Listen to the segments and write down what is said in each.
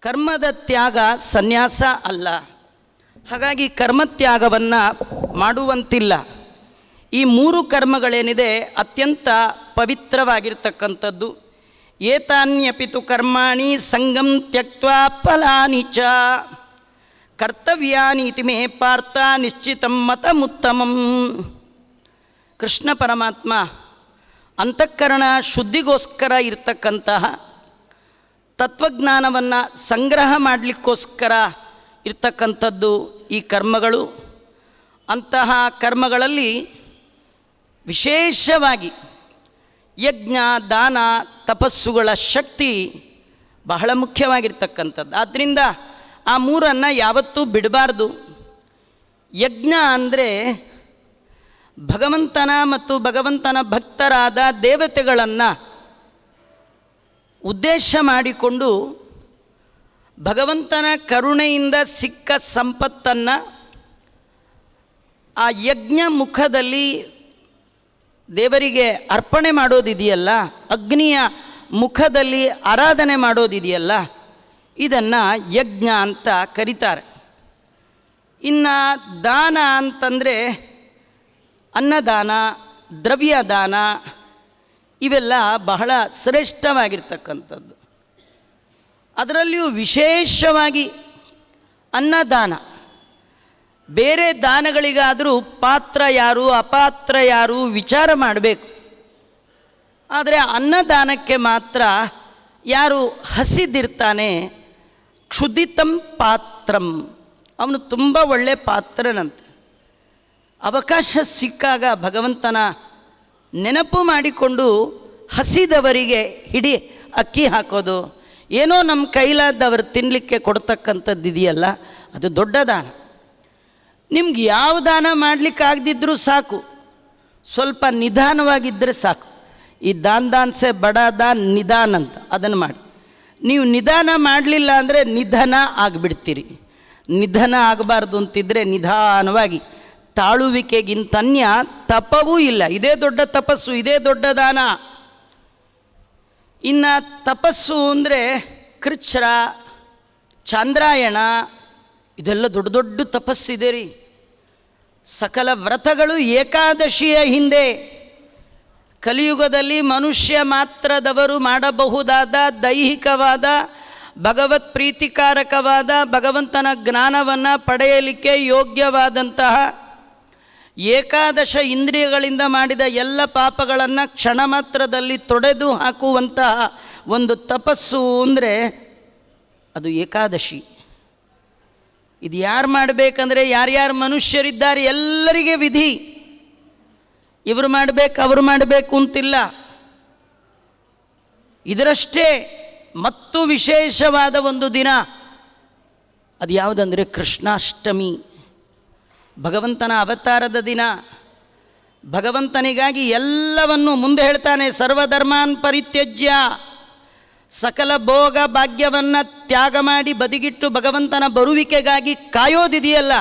ಕರ್ಮದ ತ್ಯಾಗ ಸನ್ಯಾಸ ಅಲ್ಲ. ಹಾಗಾಗಿ ಕರ್ಮತ್ಯಾಗವನ್ನು ಮಾಡುವಂತಿಲ್ಲ. ಈ ಮೂರು ಕರ್ಮಗಳೇನಿದೆ ಅತ್ಯಂತ ಪವಿತ್ರವಾಗಿರ್ತಕ್ಕಂಥದ್ದು. ಏತಾನ್ಯಪಿತು ಕರ್ಮಾಣಿ ಸಂಗಂ ತ್ಯಕ್ತ ಫಲಾನಿ ಚ. ಕರ್ತವ್ಯಾನೀತಿ ಮೇ ಪಾರ್ಥ ನಿಶ್ಚಿತಂ ಮತಮುತ್ತಮಂ. ಕೃಷ್ಣ ಪರಮಾತ್ಮ ಅಂತಃಕರಣ ಶುದ್ಧಿಗೋಸ್ಕರ ಇರ್ತಕ್ಕಂತಹ ತತ್ವಜ್ಞಾನವನ್ನು ಸಂಗ್ರಹ ಮಾಡಲಿಕ್ಕೋಸ್ಕರ ಇರ್ತಕ್ಕಂಥದ್ದು ಈ ಕರ್ಮಗಳು. ಅಂತಹ ಕರ್ಮಗಳಲ್ಲಿ ವಿಶೇಷವಾಗಿ ಯಜ್ಞ, ದಾನ, ತಪಸ್ಸುಗಳ ಶಕ್ತಿ ಬಹಳ ಮುಖ್ಯವಾಗಿರ್ತಕ್ಕಂಥದ್ದು. ಆದ್ದರಿಂದ ಆ ಮೂರನ್ನು ಯಾವತ್ತೂ ಬಿಡಬಾರ್ದು. ಯಜ್ಞ ಅಂದರೆ ಭಗವಂತನ ಮತ್ತು ಭಗವಂತನ ಭಕ್ತರಾದ ದೇವತೆಗಳನ್ನು ಉದ್ದೇಶ ಮಾಡಿಕೊಂಡು ಭಗವಂತನ ಕರುಣೆಯಿಂದ ಸಿಕ್ಕ ಸಂಪತ್ತನ್ನು ಆ ಯಜ್ಞ ಮುಖದಲ್ಲಿ ದೇವರಿಗೆ ಅರ್ಪಣೆ ಮಾಡೋದಿದೆಯಲ್ಲ, ಅಗ್ನಿಯ ಮುಖದಲ್ಲಿ ಆರಾಧನೆ ಮಾಡೋದಿದೆಯಲ್ಲ, ಇದನ್ನು ಯಜ್ಞ ಅಂತ ಕರೀತಾರೆ. ಇನ್ನು ದಾನ ಅಂತಂದರೆ ಅನ್ನದಾನ, ದ್ರವ್ಯದಾನ ಇವೆಲ್ಲ ಬಹಳ ಶ್ರೇಷ್ಠವಾಗಿರ್ತಕ್ಕಂಥದ್ದು. ಅದರಲ್ಲಿಯೂ ವಿಶೇಷವಾಗಿ ಅನ್ನದಾನ. ಬೇರೆ ದಾನಗಳಿಗಾದರೂ ಪಾತ್ರ ಯಾರು, ಅಪಾತ್ರ ಯಾರು ವಿಚಾರ ಮಾಡಬೇಕು. ಆದರೆ ಅನ್ನದಾನಕ್ಕೆ ಮಾತ್ರ ಯಾರು ಹಸಿದಿರ್ತಾನೆ, ಕ್ಷುದಿತಂ ಪಾತ್ರಂ. ಅವನು ತುಂಬ ಒಳ್ಳೆ ಪಾತ್ರನಂತೆ. ಅವಕಾಶ ಸಿಕ್ಕಾಗ ಭಗವಂತನ ನೆನಪು ಮಾಡಿಕೊಂಡು ಹಸಿದವರಿಗೆ ಹಿಡಿ ಅಕ್ಕಿ ಹಾಕೋದು. ಏನೋ ನಮ್ಮ ಕೈಲಾದವರು ತಿನ್ನಲಿಕ್ಕೆ ಕೊಡ್ತಕ್ಕಂಥದ್ದು ಇದೆಯಲ್ಲ, ಅದು ದೊಡ್ಡ ದಾನ. ನಿಮ್ಗೆ ಯಾವ ದಾನ ಮಾಡಲಿಕ್ಕೆ ಆಗದಿದ್ದರೂ ಸಾಕು. ಸ್ವಲ್ಪ ನಿಧಾನವಾಗಿದ್ದರೆ ಸಾಕು. ಈ ದಾನ್ ದಾನ್ಸೆ ಬಡ ದಾನ್ ನಿಧಾನ ಅಂತ ಅದನ್ನು ಮಾಡಿ. ನೀವು ನಿಧಾನ ಮಾಡಲಿಲ್ಲ ಅಂದರೆ ನಿಧನ ಆಗಿಬಿಡ್ತೀರಿ. ನಿಧನ ಆಗಬಾರ್ದು ಅಂತಿದ್ದರೆ ನಿಧಾನವಾಗಿ ತಾಳುವಿಕೆಗಿಂತನ್ಯ ತಪವೂ ಇಲ್ಲ. ಇದೇ ದೊಡ್ಡ ತಪಸ್ಸು, ಇದೇ ದೊಡ್ಡ ದಾನ. ಇನ್ನು ತಪಸ್ಸು ಅಂದರೆ ಕೃಚ್ಛ್ರ, ಚಾಂದ್ರಾಯಣ, ಇದೆಲ್ಲ ದೊಡ್ಡ ದೊಡ್ಡ ತಪಸ್ಸಿದೆ ರೀ. ಸಕಲ ವ್ರತಗಳು ಏಕಾದಶಿಯ ಹಿಂದೆ. ಕಲಿಯುಗದಲ್ಲಿ ಮನುಷ್ಯ ಮಾತ್ರದವರು ಮಾಡಬಹುದಾದ ದೈಹಿಕವಾದ, ಭಗವತ್ ಪ್ರೀತಿಕಾರಕವಾದ, ಭಗವಂತನ ಜ್ಞಾನವನ್ನು ಪಡೆಯಲಿಕ್ಕೆ ಯೋಗ್ಯವಾದಂತಹ ಏಕಾದಶ ಇಂದ್ರಿಯಗಳಿಂದ ಮಾಡಿದ ಎಲ್ಲ ಪಾಪಗಳನ್ನು ಕ್ಷಣ ಮಾತ್ರದಲ್ಲಿ ತೊಡೆದು ಹಾಕುವಂತಹ ಒಂದು ತಪಸ್ಸು ಅಂದರೆ ಅದು ಏಕಾದಶಿ. ಇದು ಯಾರು ಮಾಡಬೇಕಂದ್ರೆ ಯಾರ್ಯಾರು ಮನುಷ್ಯರಿದ್ದಾರೆ ಎಲ್ಲರಿಗೆ ವಿಧಿ. ಇವರು ಮಾಡಬೇಕು, ಅವರು ಮಾಡಬೇಕು ಅಂತಿಲ್ಲ. ಇದರಷ್ಟೇ ಮತ್ತು ವಿಶೇಷವಾದ ಒಂದು ದಿನ. ಅದು ಯಾವುದಂದರೆ ಕೃಷ್ಣಾಷ್ಟಮಿ. ಭಗವಂತನ ಅವತಾರದ ದಿನ. ಭಗವಂತನಿಗಾಗಿ ಎಲ್ಲವನ್ನು ಮುಂದೆ ಹೇಳ್ತಾನೆ, ಸರ್ವಧರ್ಮಾನ್ ಪರಿತ್ಯಜ್ಯ. ಸಕಲ ಭೋಗ ಭಾಗ್ಯವನ್ನು ತ್ಯಾಗ ಮಾಡಿ ಬದಿಗಿಟ್ಟು ಭಗವಂತನ ಬರುವಿಕೆಗಾಗಿ ಕಾಯೋದಿದೆಯಲ್ಲ,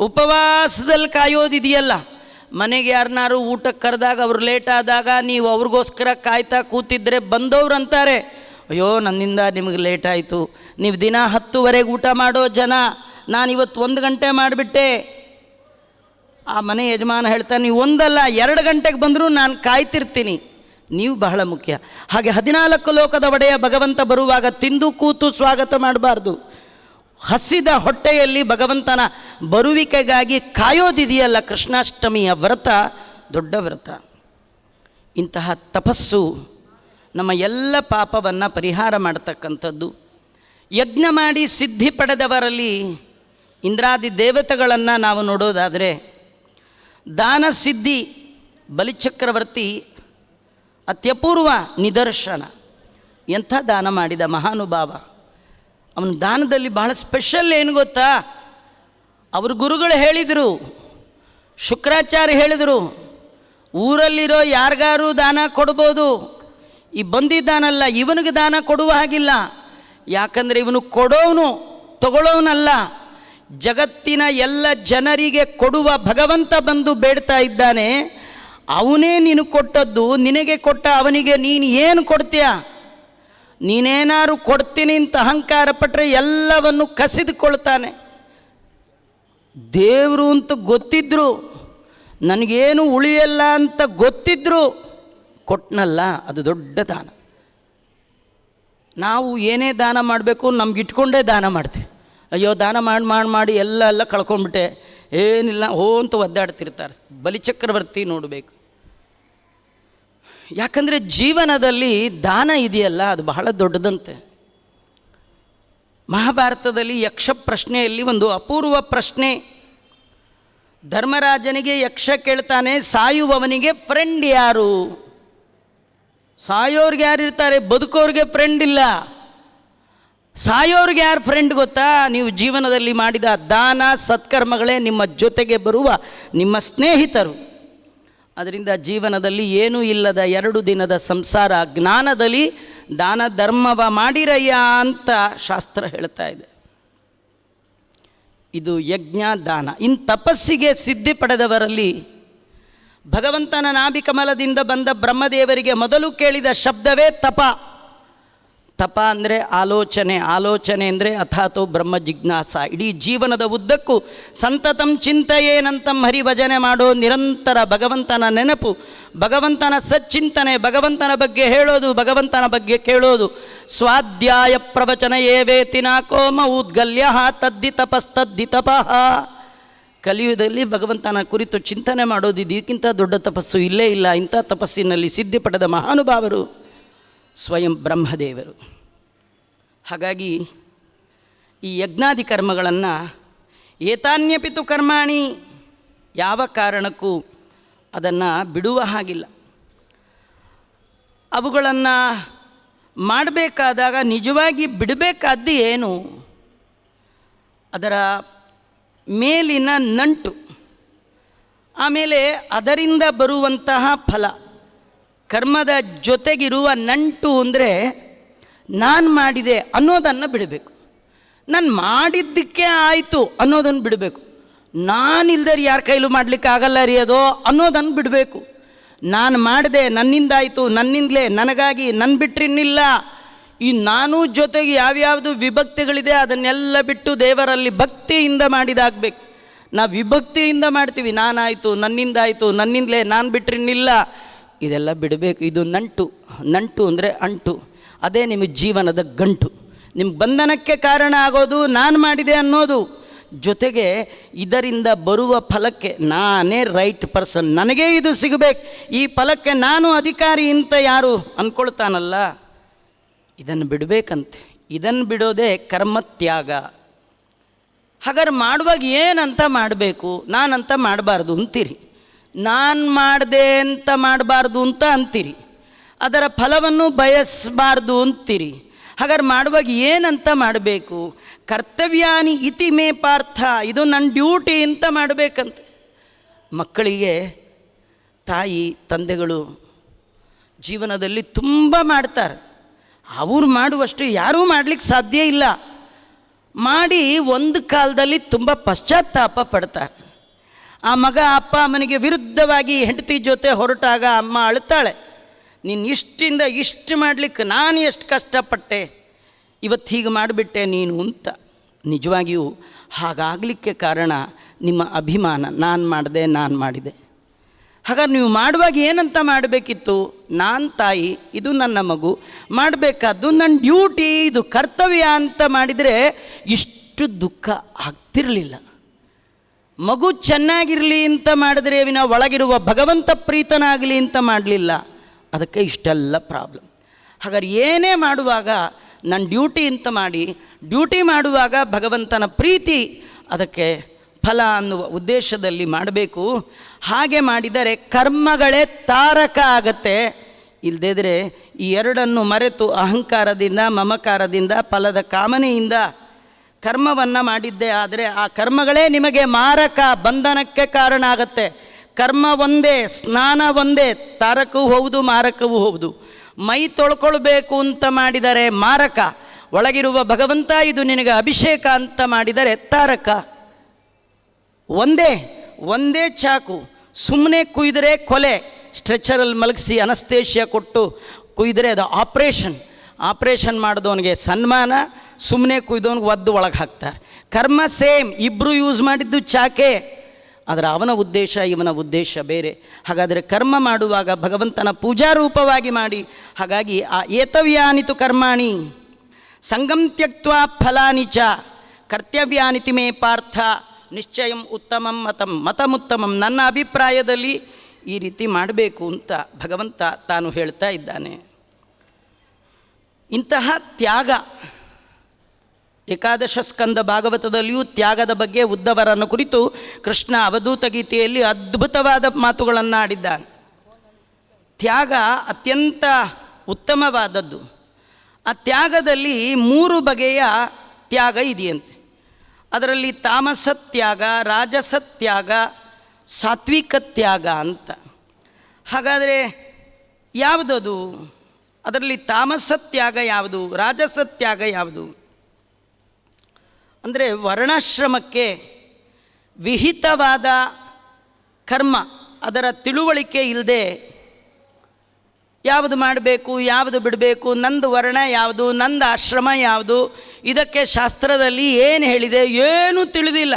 ಉಪವಾಸದಲ್ಲಿ ಕಾಯೋದಿದೆಯಲ್ಲ. ಮನೆಗೆ ಯಾರನ್ನಾರು ಊಟಕ್ಕೆ ಕರೆದಾಗ, ಅವ್ರು ಲೇಟ್ ಆದಾಗ ನೀವು ಅವ್ರಿಗೋಸ್ಕರ ಕಾಯ್ತಾ ಕೂತಿದ್ರೆ ಬಂದವ್ರು ಅಂತಾರೆ ಅಯ್ಯೋ, ನನ್ನಿಂದ ನಿಮಗೆ ಲೇಟ್ ಆಯಿತು. ನೀವು ದಿನ ಹತ್ತುವರೆಗೆ ಊಟ ಮಾಡೋ ಜನ ನಾನು ಇವತ್ತು ಒಂದು ಗಂಟೆ ಮಾಡಿಬಿಟ್ಟೆ. ಆ ಮನೆ ಯಜಮಾನ ಹೇಳ್ತಾನೆ, ನೀವು ಒಂದಲ್ಲ, ಎರಡು ಗಂಟೆಗೆ ಬಂದರೂ ನಾನು ಕಾಯ್ತಿರ್ತೀನಿ. ನೀವು ಬಹಳ ಮುಖ್ಯ. ಹಾಗೆ ಹದಿನಾಲ್ಕು ಲೋಕದ ಒಡೆಯ ಭಗವಂತ ಬರುವಾಗ ತಿಂದು ಕೂತು ಸ್ವಾಗತ ಮಾಡಬಾರ್ದು. ಹಸಿದ ಹೊಟ್ಟೆಯಲ್ಲಿ ಭಗವಂತನ ಬರುವಿಕೆಗಾಗಿ ಕಾಯೋದಿದೆಯಲ್ಲ ಕೃಷ್ಣಾಷ್ಟಮಿಯ ವ್ರತ, ದೊಡ್ಡ ವ್ರತ. ಇಂತಹ ತಪಸ್ಸು ನಮ್ಮ ಎಲ್ಲ ಪಾಪವನ್ನು ಪರಿಹಾರ ಮಾಡತಕ್ಕಂಥದ್ದು. ಯಜ್ಞ ಮಾಡಿ ಸಿದ್ಧಿ ಪಡೆದವರಲ್ಲಿ ಇಂದ್ರಾದಿ ದೇವತೆಗಳನ್ನು ನಾವು ನೋಡೋದಾದರೆ ದಾನ ಸಿದ್ಧಿ ಬಲಿಚಕ್ರವರ್ತಿ ಅತ್ಯಪೂರ್ವ ನಿದರ್ಶನ. ಎಂಥ ದಾನ ಮಾಡಿದ ಮಹಾನುಭಾವ. ಅವನ ದಾನದಲ್ಲಿ ಬಹಳ ಸ್ಪೆಷಲ್ ಏನು ಗೊತ್ತಾ? ಅವ್ರ ಗುರುಗಳು ಹೇಳಿದರು, ಶುಕ್ರಾಚಾರ್ಯ ಹೇಳಿದರು, ಊರಲ್ಲಿರೋ ಯಾರಿಗಾರು ದಾನ ಕೊಡ್ಬೋದು. ಈ ಬಂದಿದ್ದಾನಲ್ಲ, ಇವನಿಗೆ ದಾನ ಕೊಡುವ ಹಾಗಿಲ್ಲ. ಯಾಕಂದರೆ ಇವನು ಕೊಡೋವನು ತಗೊಳ್ಳೋನಲ್ಲ ಜಗತ್ತಿನ ಎಲ್ಲ ಜನರಿಗೆ ಕೊಡುವ ಭಗವಂತ ಬಂದು ಬೇಡ್ತಾ ಇದ್ದಾನೆ. ಅವನೇ ನೀನು ಕೊಟ್ಟದ್ದು, ನಿನಗೆ ಕೊಟ್ಟ ಅವನಿಗೆ ನೀನು ಏನು ಕೊಡ್ತೀಯ? ನೀನೇನಾರು ಕೊಡ್ತೀನಿ ಅಂತ ಅಹಂಕಾರ ಪಟ್ಟರೆ ಎಲ್ಲವನ್ನು ಕಸಿದುಕೊಳ್ತಾನೆ. ದೇವರು ಅಂತ ಗೊತ್ತಿದ್ರು, ನನಗೇನು ಉಳಿಯಲ್ಲ ಅಂತ ಗೊತ್ತಿದ್ರು ಕೊಟ್ಟನಲ್ಲ ಅದು ದೊಡ್ಡ ದಾನ. ನಾವು ಏನೇ ದಾನ ಮಾಡಬೇಕು ನಮ್ಗೆ ಇಟ್ಕೊಂಡೇ ದಾನ ಮಾಡ್ತೀವಿ. ಅಯ್ಯೋ, ದಾನ ಮಾಡಿ ಮಾಡಿ ಮಾಡಿ ಎಲ್ಲ ಎಲ್ಲ ಕಳ್ಕೊಂಡ್ಬಿಟ್ಟೆ. ಏನಿಲ್ಲ ಹೋ ಅಂತ ಒದ್ದಾಡ್ತಿರ್ತಾರೆ ಬಲಿಚಕ್ರವರ್ತಿ ನೋಡಬೇಕು. ಯಾಕಂದರೆ ಜೀವನದಲ್ಲಿ ದಾನ ಇದೆಯಲ್ಲ, ಅದು ಬಹಳ ದೊಡ್ಡದಂತೆ. ಮಹಾಭಾರತದಲ್ಲಿ ಯಕ್ಷ ಪ್ರಶ್ನೆಯಲ್ಲಿ ಒಂದು ಅಪೂರ್ವ ಪ್ರಶ್ನೆ. ಧರ್ಮರಾಜನಿಗೆ ಯಕ್ಷ ಕೇಳ್ತಾನೆ, ಸಾಯುವವನಿಗೆ ಫ್ರೆಂಡ್ ಯಾರು? ಸಾಯೋರ್ಗೆ ಯಾರು ಇರ್ತಾರೆ ಬದುಕೋರಿಗೆ ಫ್ರೆಂಡ್ ಇಲ್ಲ. ಸಾಯೋರ್ಗೆ ಯಾರು ಫ್ರೆಂಡ್ ಗೊತ್ತಾ? ನೀವು ಜೀವನದಲ್ಲಿ ಮಾಡಿದ ದಾನ, ಸತ್ಕರ್ಮಗಳೇ ನಿಮ್ಮ ಜೊತೆಗೆ ಬರುವ ನಿಮ್ಮ ಸ್ನೇಹಿತರು. ಅದರಿಂದ ಜೀವನದಲ್ಲಿ ಏನೂ ಇಲ್ಲದ ಎರಡು ದಿನದ ಸಂಸಾರ ಜ್ಞಾನದಲ್ಲಿ ದಾನ ಧರ್ಮವ ಮಾಡಿರಯ್ಯ ಅಂತ ಶಾಸ್ತ್ರ ಹೇಳ್ತಾ ಇದೆ. ಇದು ಯಜ್ಞ ದಾನ. ಇನ್ನು ತಪಸ್ಸಿಗೆ ಸಿದ್ಧಿ ಪಡೆದವರಲ್ಲಿ ಭಗವಂತನ ನಾಭಿಕಮಲದಿಂದ ಬಂದ ಬ್ರಹ್ಮದೇವರಿಗೆ ಮೊದಲು ಕೇಳಿದ ಶಬ್ದವೇ ತಪ. ತಪ ಅಂದರೆ ಆಲೋಚನೆ ಆಲೋಚನೆ ಅಂದರೆ ಅಥಾತೋ ಬ್ರಹ್ಮ ಜಿಜ್ಞಾಸ. ಇಡೀ ಜೀವನದ ಉದ್ದಕ್ಕೂ ಸಂತತಂ ಚಿಂತೆಯೇನಂತಂ ಹರಿಭಜನೆ ಮಾಡೋ ನಿರಂತರ ಭಗವಂತನ ನೆನಪು, ಭಗವಂತನ ಸಚ್ಚಿಂತನೆ, ಭಗವಂತನ ಬಗ್ಗೆ ಹೇಳೋದು, ಭಗವಂತನ ಬಗ್ಗೆ ಕೇಳೋದು. ಸ್ವಾಧ್ಯಾಯ ಪ್ರವಚನ ಏವೇತಿನ ಕೋಮ ಉದ್ಗಲ್ಯ ತದ್ದಿ ತಪಸ್ತದ್ದಿ ತಪಃ. ಕಲಿಯುಗದಲ್ಲಿ ಭಗವಂತನ ಕುರಿತು ಚಿಂತನೆ ಮಾಡೋದು ಇದಕ್ಕಿಂತ ದೊಡ್ಡ ತಪಸ್ಸು ಇಲ್ಲೇ ಇಲ್ಲ. ಇಂಥ ತಪಸ್ಸಿನಲ್ಲಿ ಸಿದ್ಧಿ ಪಡೆದ ಮಹಾನುಭಾವರು. ಸ್ವಯಂ ಬ್ರಹ್ಮದೇವರು. ಹಾಗಾಗಿ ಈ ಯಜ್ಞಾದಿ ಕರ್ಮಗಳನ್ನು ಏತಾನ್ಯಪಿತು ಕರ್ಮಾಣಿ ಯಾವ ಕಾರಣಕ್ಕೂ ಅದನ್ನು ಬಿಡುವ ಹಾಗಿಲ್ಲ. ಅವುಗಳನ್ನು ಮಾಡಬೇಕಾದಾಗ ನಿಜವಾಗಿ ಬಿಡಬೇಕಾದ್ದು ಏನು? ಅದರ ಮೇಲಿನ ನಂಟು. ಆಮೇಲೆ ಅದರಿಂದ ಬರುವಂತಹ ಫಲ. ಕರ್ಮದ ಜೊತೆಗಿರುವ ನಂಟು ಅಂದರೆ ನಾನು ಮಾಡಿದೆ ಅನ್ನೋದನ್ನು ಬಿಡಬೇಕು. ನಾನು ಮಾಡಿದ್ದಕ್ಕೆ ಆಯಿತು ಅನ್ನೋದನ್ನು ಬಿಡಬೇಕು. ನಾನು ನಾನಿಲ್ದರೆ ಯಾರ ಕೈಲೂ ಮಾಡಲಿಕ್ಕೆ ಆಗಲ್ಲ ರೀ ಅದು ಅನ್ನೋದನ್ನು ಬಿಡಬೇಕು. ನಾನು ಮಾಡಿದೆ ನನ್ನಿಂದಾಯಿತು, ನನ್ನಿಂದಲೇ, ನನಗಾಗಿ ನನ್ನ ಬಿಟ್ಟರಿನ್ನಿಲ್ಲ ಈ ನಾನು ಜೊತೆಗೆ ಯಾವ್ಯಾವುದು ವಿಭಕ್ತಿಗಳಿದೆ ಅದನ್ನೆಲ್ಲ ಬಿಟ್ಟು ದೇವರಲ್ಲಿ ಭಕ್ತಿಯಿಂದ ಮಾಡಿದಾಗಬೇಕು. ನಾವು ವಿಭಕ್ತಿಯಿಂದ ಮಾಡ್ತೀವಿ, ನಾನಾಯಿತು, ನನ್ನಿಂದಾಯಿತು, ನನ್ನಿಂದಲೇ, ನಾನು ಬಿಟ್ಟರಿನ್ನಿಲ್ಲ ಇದೆಲ್ಲ ಬಿಡಬೇಕು. ಇದು ನಂಟು. ನಂಟು ಅಂದರೆ ಅಂಟು. ಅದೇ ನಿಮ್ಮ ಜೀವನದ ಗಂಟು. ನಿಮ್ಮ ಬಂಧನಕ್ಕೆ ಕಾರಣ ಆಗೋದು ನಾನು ಮಾಡಿದೆ ಅನ್ನೋದು. ಜೊತೆಗೆ ಇದರಿಂದ ಬರುವ ಫಲಕ್ಕೆ ನಾನೇ ರೈಟ್ ಪರ್ಸನ್ ನನಗೇ ಇದು ಸಿಗಬೇಕು. ಈ ಫಲಕ್ಕೆ ನಾನು ಅಧಿಕಾರಿ ಅಂತ ಯಾರು ಅಂದ್ಕೊಳ್ತಾನಲ್ಲ ಇದನ್ನು ಬಿಡಬೇಕಂತೆ. ಇದನ್ನು ಬಿಡೋದೇ ಕರ್ಮತ್ಯಾಗ ಹಾಗಾದ್ರೆ ಮಾಡುವಾಗ ಏನಂತ ಮಾಡಬೇಕು? ನಾನಂತ ಮಾಡಬಾರ್ದು ಅಂತೀರಿ. ನಾನು ಮಾಡಿದೆ ಅಂತ ಮಾಡಬಾರ್ದು ಅಂತ ಅಂತೀರಿ. ಅದರ ಫಲವನ್ನು ಬಯಸಬಾರ್ದು ಅಂತೀರಿ. ಹಾಗಾದ್ರೆ ಮಾಡುವಾಗ ಏನಂತ ಮಾಡಬೇಕು? ಕರ್ತವ್ಯಾನಿ ಇತಿ ಮೇ ಪಾರ್ಥ, ಇದು ನನ್ನ ಡ್ಯೂಟಿ ಅಂತ ಮಾಡಬೇಕಂತ. ಮಕ್ಕಳಿಗೆ, ತಾಯಿ, ತಂದೆಗಳು ಜೀವನದಲ್ಲಿ ತುಂಬ ಮಾಡ್ತಾರೆ. ಅವ್ರು ಮಾಡುವಷ್ಟು ಯಾರೂ ಮಾಡಲಿಕ್ಕೆ ಸಾಧ್ಯ ಇಲ್ಲ. ಮಾಡಿ ಒಂದು ಕಾಲದಲ್ಲಿ ತುಂಬ ಪಶ್ಚಾತ್ತಾಪ ಪಡ್ತಾರೆ. ಆ ಮಗ ಅಪ್ಪ ಅಮ್ಮನಿಗೆ ವಿರುದ್ಧವಾಗಿ ಹೆಂಡತಿ ಜೊತೆ ಹೊರಟಾಗ ಅಮ್ಮ ಅಳ್ತಾಳೆ ನೀನು ಇಷ್ಟಿಂದ ಇಷ್ಟು ಮಾಡಲಿಕ್ಕೆ ನಾನು ಎಷ್ಟು ಕಷ್ಟಪಟ್ಟೆ. ಇವತ್ತು ಹೀಗೆ ಮಾಡಿಬಿಟ್ಟೆ ನೀನು ಅಂತ. ನಿಜವಾಗಿಯೂ ಹಾಗಾಗಲಿಕ್ಕೆ ಕಾರಣ ನಿಮ್ಮ ಅಭಿಮಾನ. ನಾನು ಮಾಡಿದೆ ನಾನು ಮಾಡಿದೆ. ಹಾಗಾದ್ರೆ ನೀವು ಮಾಡುವಾಗ ಏನಂತ ಮಾಡಬೇಕಿತ್ತು? ನಾನು ತಾಯಿ, ಇದು ನನ್ನ ಮಗು. ಮಾಡಬೇಕಾದ್ದು ನನ್ನ ಡ್ಯೂಟಿ, ಇದು ಕರ್ತವ್ಯ ಅಂತ ಮಾಡಿದರೆ ಇಷ್ಟು ದುಃಖ ಆಗ್ತಿರಲಿಲ್ಲ. ಮಗು ಚೆನ್ನಾಗಿರಲಿ ಅಂತ ಮಾಡಿದ್ರೆ ವಿನ ಒಳಗಿರುವ ಭಗವಂತ ಪ್ರೀತನಾಗಲಿ ಅಂತ ಮಾಡಲಿಲ್ಲ. ಅದಕ್ಕೆ ಇಷ್ಟೆಲ್ಲ ಪ್ರಾಬ್ಲಮ್ ಹಾಗಾದ್ರೆ ಏನೇ ಮಾಡುವಾಗ ನನ್ನ ಡ್ಯೂಟಿ ಅಂತ ಮಾಡಿ, ಡ್ಯೂಟಿ ಮಾಡುವಾಗ ಭಗವಂತನ ಪ್ರೀತಿ ಅದಕ್ಕೆ ಫಲ ಅನ್ನುವ ಉದ್ದೇಶದಲ್ಲಿ ಮಾಡಬೇಕು. ಹಾಗೆ ಮಾಡಿದರೆ ಕರ್ಮಗಳೇ ತಾರಕ ಆಗತ್ತೆ. ಇಲ್ಲದಿದ್ದರೆ ಈ ಎರಡನ್ನು ಮರೆತು ಅಹಂಕಾರದಿಂದ, ಮಮಕಾರದಿಂದ, ಫಲದ ಕಾಮನೆಯಿಂದ ಕರ್ಮವನ್ನು ಮಾಡಿದ್ದೆ ಆದರೆ ಆ ಕರ್ಮಗಳೇ ನಿಮಗೆ ಮಾರಕ ಬಂಧನಕ್ಕೆ ಕಾರಣ ಆಗತ್ತೆ. ಕರ್ಮ ಒಂದೇ, ಸ್ನಾನ ಒಂದೇ, ತಾರಕವೂ ಹೌದು, ಮಾರಕವೂ ಹೌದು. ಮೈ ತೊಳ್ಕೊಳ್ಬೇಕು ಅಂತ ಮಾಡಿದರೆ ಮಾರಕ. ಒಳಗಿರುವ ಭಗವಂತ ಇದು ನಿನಗೆ ಅಭಿಷೇಕ ಅಂತ ಮಾಡಿದರೆ ತಾರಕ. ಒಂದೇ ಒಂದೇ ಚಾಕು. ಸುಮ್ಮನೆ ಕುಯ್ದರೆ ಕೊಲೆ. ಸ್ಟ್ರೆಚರಲ್ಲಿ ಮಲಗಿಸಿ ಅನಸ್ತೇಷ್ಯ ಕೊಟ್ಟು ಕುಯ್ದರೆ ಅದು ಆಪ್ರೇಷನ್. ಆಪ್ರೇಷನ್ ಮಾಡಿದವನಿಗೆ ಸನ್ಮಾನ ಸುಮ್ಮನೆ ಕುಯ್ದವನಿಗೆ ಒದ್ದು ಒಳಗೆ ಹಾಕ್ತಾರೆ. ಕರ್ಮ ಸೇಮ್ ಇಬ್ಬರು ಯೂಸ್ ಮಾಡಿದ್ದು ಚಾಕೆ. ಆದರೆ ಅವನ ಉದ್ದೇಶ, ಇವನ ಉದ್ದೇಶ ಬೇರೆ. ಹಾಗಾದರೆ ಕರ್ಮ ಮಾಡುವಾಗ ಭಗವಂತನ ಪೂಜಾ ರೂಪವಾಗಿ ಮಾಡಿ. ಹಾಗಾಗಿ ಆ ಏತವ್ಯಾನಿತು ಕರ್ಮಾಣಿ? ಸಂಗಂ ತ್ಯಕ್ತ ಫಲಾನಿ ಚ. ಕರ್ತವ್ಯಾನಿತಿ ಮೇ ಪಾರ್ಥ. ನಿಶ್ಚಯಂ ಉತ್ತಮಂ ಮತಂ, ಮತಮುತ್ತಮಂ. ನನ್ನ ಅಭಿಪ್ರಾಯದಲ್ಲಿ ಈ ರೀತಿ ಮಾಡಬೇಕು ಅಂತ ಭಗವಂತ ತಾನು ಹೇಳ್ತಾ ಇದ್ದಾನೆ. ಇಂತಹ ತ್ಯಾಗ. ಏಕಾದಶ ಸ್ಕಂದ ಭಾಗವತದಲ್ಲಿಯೂ ತ್ಯಾಗದ ಬಗ್ಗೆ ಉದ್ದವರನ್ನು ಕುರಿತು ಕೃಷ್ಣ ಅವಧೂತ ಗೀತೆಯಲ್ಲಿ ಅದ್ಭುತವಾದ ಮಾತುಗಳನ್ನು ಆಡಿದ್ದಾನೆ ತ್ಯಾಗ ಅತ್ಯಂತ ಉತ್ತಮವಾದದ್ದು. ಆ ತ್ಯಾಗದಲ್ಲಿ ಮೂರು ಬಗೆಯ ತ್ಯಾಗ ಇದೆಯಂತೆ. ಅದರಲ್ಲಿ ತಾಮಸ ತ್ಯಾಗ, ರಾಜಸ ತ್ಯಾಗ, ಸಾತ್ವಿಕ ತ್ಯಾಗ ಅಂತ. ಹಾಗಾದರೆ ಯಾವುದದು? ಅದರಲ್ಲಿ ತಾಮಸ ತ್ಯಾಗ ಯಾವುದು? ರಾಜಸ ತ್ಯಾಗ ಯಾವುದು? ಅಂದರೆ ವರ್ಣಾಶ್ರಮಕ್ಕೆ ವಿಹಿತವಾದ ಕರ್ಮ, ಅದರ ತಿಳುವಳಿಕೆ ಇಲ್ಲದೆ ಯಾವುದು ಮಾಡಬೇಕು, ಯಾವುದು ಬಿಡಬೇಕು, ನಂದು ವರ್ಣ ಯಾವುದು, ನಂದು ಆಶ್ರಮ ಯಾವುದು, ಇದಕ್ಕೆ ಶಾಸ್ತ್ರದಲ್ಲಿ ಏನು ಹೇಳಿದೆ ಏನೂ ತಿಳಿದಿಲ್ಲ.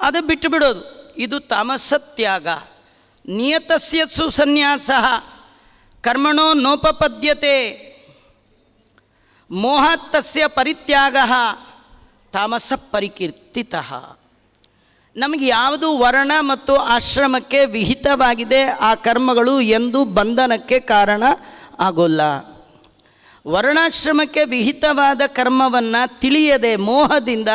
ಅದು ಬಿಟ್ಟು ಬಿಡೋದು. ಇದು ತಾಮಸತ್ಯಾಗ. ನಿಯತಸ್ಯ ಸುಸನ್ಯಾಸ ಕರ್ಮಣೋ ನೋಪಪದ್ಯತೆ. ಮೋಹತ್ತಸ್ಯ ಪರಿತ್ಯಾಗ. ತಾಮಸ ಪರಿಕೀರ್ತಿತಃ. ನಮಗೆ ಯಾವುದು ವರ್ಣ ಮತ್ತು ಆಶ್ರಮಕ್ಕೆ ವಿಹಿತವಾಗಿದೆ, ಆ ಕರ್ಮಗಳು ಎಂದು ಬಂಧನಕ್ಕೆ ಕಾರಣ ಆಗೋಲ್ಲ. ವರ್ಣಾಶ್ರಮಕ್ಕೆ ವಿಹಿತವಾದ ಕರ್ಮವನ್ನು ತಿಳಿಯದೆ ಮೋಹದಿಂದ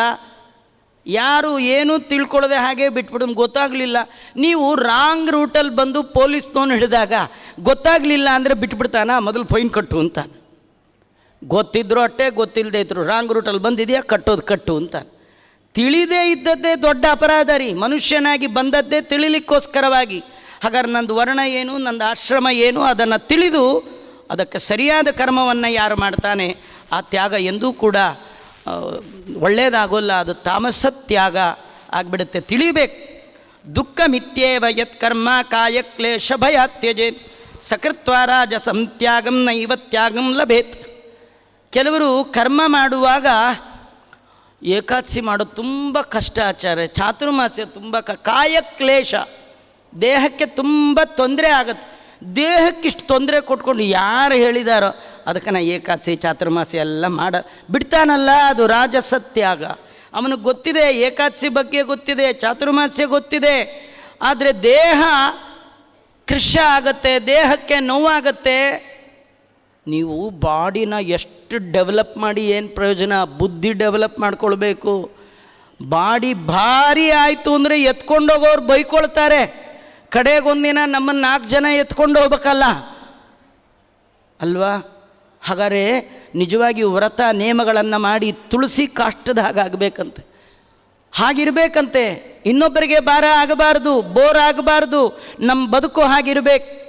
ಯಾರು ಏನೂ ತಿಳ್ಕೊಳ್ಳದೆ ಹಾಗೆ ಬಿಟ್ಬಿಡು, ಗೊತ್ತಾಗಲಿಲ್ಲ. ನೀವು ರಾಂಗ್ ರೂಟಲ್ಲಿ ಬಂದು ಪೊಲೀಸ್ನವನು ಹಿಡಿದಾಗ ಗೊತ್ತಾಗಲಿಲ್ಲ ಅಂದರೆ ಬಿಟ್ಬಿಡ್ತಾನ? ಮೊದಲು ಫೈನ್ ಕಟ್ಟು ಅಂತಾನೆ. ಗೊತ್ತಿದ್ರು ಅಟ್ಟೆ ಗೊತ್ತಿಲ್ಲದೆ ಇದ್ರು ರಾಂಗ್ ರೂಟಲ್ಲಿ ಬಂದಿದೆಯಾ? ಕಟ್ಟೋದು ಕಟ್ಟು ಅಂತ. ತಿಳಿದೇ ಇದ್ದದ್ದೇ ದೊಡ್ಡ ಅಪರಾಧ ರೀ ಮನುಷ್ಯನಾಗಿ ಬಂದದ್ದೇ ತಿಳಿಲಿಕ್ಕೋಸ್ಕರವಾಗಿ. ಹಾಗಾದ್ರೆ ನಂದು ವರ್ಣ ಏನು, ನಂದು ಆಶ್ರಮ ಏನು, ಅದನ್ನು ತಿಳಿದು ಅದಕ್ಕೆ ಸರಿಯಾದ ಕರ್ಮವನ್ನು ಯಾರು ಮಾಡ್ತಾನೆ? ಆ ತ್ಯಾಗ ಎಂದೂ ಕೂಡ ಒಳ್ಳೆಯದಾಗೋಲ್ಲ ಅದು ತಾಮಸ ತ್ಯಾಗ ಆಗಿಬಿಡುತ್ತೆ. ತಿಳಿಬೇಕು. ದುಃಖ ಮಿತ್ಯೇವ ಯತ್ ಕರ್ಮ ಕಾಯ ಕ್ಲೇಶ ಭಯ ತ್ಯಜೇತ್ ಸಕೃತ್ವ ರಾಜಸಂ ತ್ಯಾಗಂ ನೈವ ತ್ಯಾಗಂ ಲಭೇತ್. ಕೆಲವರು ಕರ್ಮ ಮಾಡುವಾಗ ಏಕಾದಶಿ ಮಾಡೋದು ತುಂಬ ಕಷ್ಟ ಆಚಾರ್ಯ ಚಾತುರ್ಮಾಸ್ಯ ತುಂಬ ಕ ಕಾಯ ಕ್ಲೇಶ ದೇಹಕ್ಕೆ ತುಂಬ ತೊಂದರೆ ಆಗುತ್ತೆ. ದೇಹಕ್ಕಿಷ್ಟು ತೊಂದರೆ ಕೊಟ್ಕೊಂಡು ಯಾರು ಹೇಳಿದಾರೋ ಅದಕ್ಕೆ ನಾ ಏಕಾದಶಿ ಚಾತುರ್ಮಾಸಿ ಎಲ್ಲ ಮಾಡ, ಬಿಡ್ತಾನಲ್ಲ ಅದು ರಾಜಸತ್ಯಾಗ. ಅವನಿಗೆ ಗೊತ್ತಿದೆ, ಏಕಾದಶಿ ಬಗ್ಗೆ ಗೊತ್ತಿದೆ, ಚಾತುರ್ಮಾಸ್ಯ ಗೊತ್ತಿದೆ. ಆದರೆ ದೇಹ ಕೃಷ ಆಗತ್ತೆ, ದೇಹಕ್ಕೆ ನೋವಾಗತ್ತೆ. ನೀವು ಬಾಡಿನ ಎಷ್ಟು ಡೆವಲಪ್ ಮಾಡಿ ಏನು ಪ್ರಯೋಜನ? ಬುದ್ಧಿ ಡೆವಲಪ್ ಮಾಡ್ಕೊಳ್ಬೇಕು. ಬಾಡಿ ಭಾರಿ ಆಯಿತು ಅಂದರೆ ಎತ್ಕೊಂಡೋಗೋರು ಬೈಕೊಳ್ತಾರೆ. ಕಡೆಗೊಂದಿನ ನಮ್ಮನ್ನು ನಾಲ್ಕು ಜನ ಎತ್ಕೊಂಡು ಹೋಗ್ಬೇಕಲ್ಲ? ಅಲ್ವಾ? ಹಾಗಾದ್ರೆ ನಿಜವಾಗಿ ವ್ರತ ನೇಮಗಳನ್ನು ಮಾಡಿ ತುಳಸಿ ಕಾಷ್ಟದ ಹಾಗಾಗಬೇಕಂತೆ ಹಾಗಿರಬೇಕಂತೆ. ಇನ್ನೊಬ್ಬರಿಗೆ ಭಾರ ಆಗಬಾರ್ದು, ಬೋರ್ ಆಗಬಾರ್ದು. ನಮ್ಮ ಬದುಕು ಹಾಗಿರ್ಬೇಕು.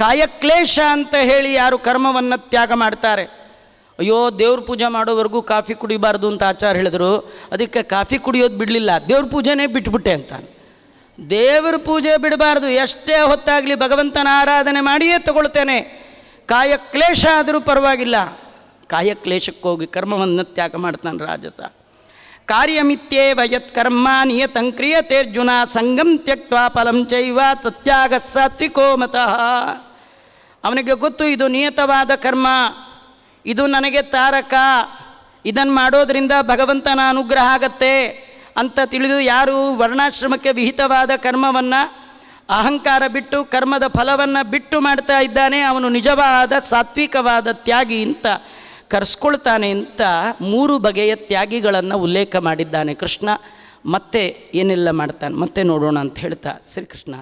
ಕಾಯಕ್ಲೇಶ ಅಂತ ಹೇಳಿ ಯಾರು ಕರ್ಮವನ್ನು ತ್ಯಾಗ ಮಾಡ್ತಾರೆ. ಅಯ್ಯೋ, ದೇವ್ರ ಪೂಜೆ ಮಾಡೋವರೆಗೂ ಕಾಫಿ ಕುಡಿಬಾರ್ದು ಅಂತ ಆಚಾರ ಹೇಳಿದ್ರು. ಅದಕ್ಕೆ ಕಾಫಿ ಕುಡಿಯೋದು ಬಿಡಲಿಲ್ಲ. ದೇವ್ರ ಪೂಜೆನೇ ಬಿಟ್ಬಿಟ್ಟೆ ಅಂತ ದೇವ್ರ ಪೂಜೆ ಬಿಡಬಾರ್ದು. ಎಷ್ಟೇ ಹೊತ್ತಾಗಲಿ ಭಗವಂತನ ಆರಾಧನೆ ಮಾಡಿಯೇ ತಗೊಳ್ತೇನೆ. ಕಾಯಕ್ಲೇಶ ಆದರೂ ಪರವಾಗಿಲ್ಲ. ಕಾಯಕ್ಲೇಶಕ್ಕೋಗಿ ಕರ್ಮವನ್ನು ತ್ಯಾಗ ಮಾಡ್ತಾನೆ ರಾಜಸ. ಕಾರ್ಯಮಿತ್ಯೇವ ಯತ್ ಕರ್ಮ ನಿಯತಂ ಕ್ರಿಯತೆರ್ಜುನ ಸಂಗಂ ತ್ಯಕ್ತ ಫಲಂ ಚೈವ ತತ್ಯಾಗ ಸಾತ್ವಿಕೋ ಮತಃ. ಅವನಿಗೆ ಗೊತ್ತು, ಇದು ನಿಯತವಾದ ಕರ್ಮ, ಇದು ನನಗೆ ತಾರಕ ಇದನ್ನು ಮಾಡೋದರಿಂದ ಭಗವಂತನ ಅನುಗ್ರಹ ಆಗತ್ತೆ ಅಂತ ತಿಳಿದು ಯಾರು ವರ್ಣಾಶ್ರಮಕ್ಕೆ ವಿಹಿತವಾದ ಕರ್ಮವನ್ನು, ಅಹಂಕಾರ ಬಿಟ್ಟು ಕರ್ಮದ ಫಲವನ್ನು ಬಿಟ್ಟು ಮಾಡ್ತಾ ಇದ್ದಾನೆ, ಅವನು ನಿಜವಾದ ಸಾತ್ವಿಕವಾದ ತ್ಯಾಗಿ ಅಂತ ಕರೆಸ್ಕೊಳ್ತಾನೆ ಅಂತ ಮೂರು ಬಗೆಯ ತ್ಯಾಗಿಗಳನ್ನು ಉಲ್ಲೇಖ ಮಾಡಿದ್ದಾನೆ ಕೃಷ್ಣ. ಮತ್ತೆ ಏನೆಲ್ಲ ಮಾಡ್ತಾನೆ? ಮತ್ತೆ ನೋಡೋಣ ಅಂತ ಹೇಳ್ತಾ ಶ್ರೀಕೃಷ್ಣ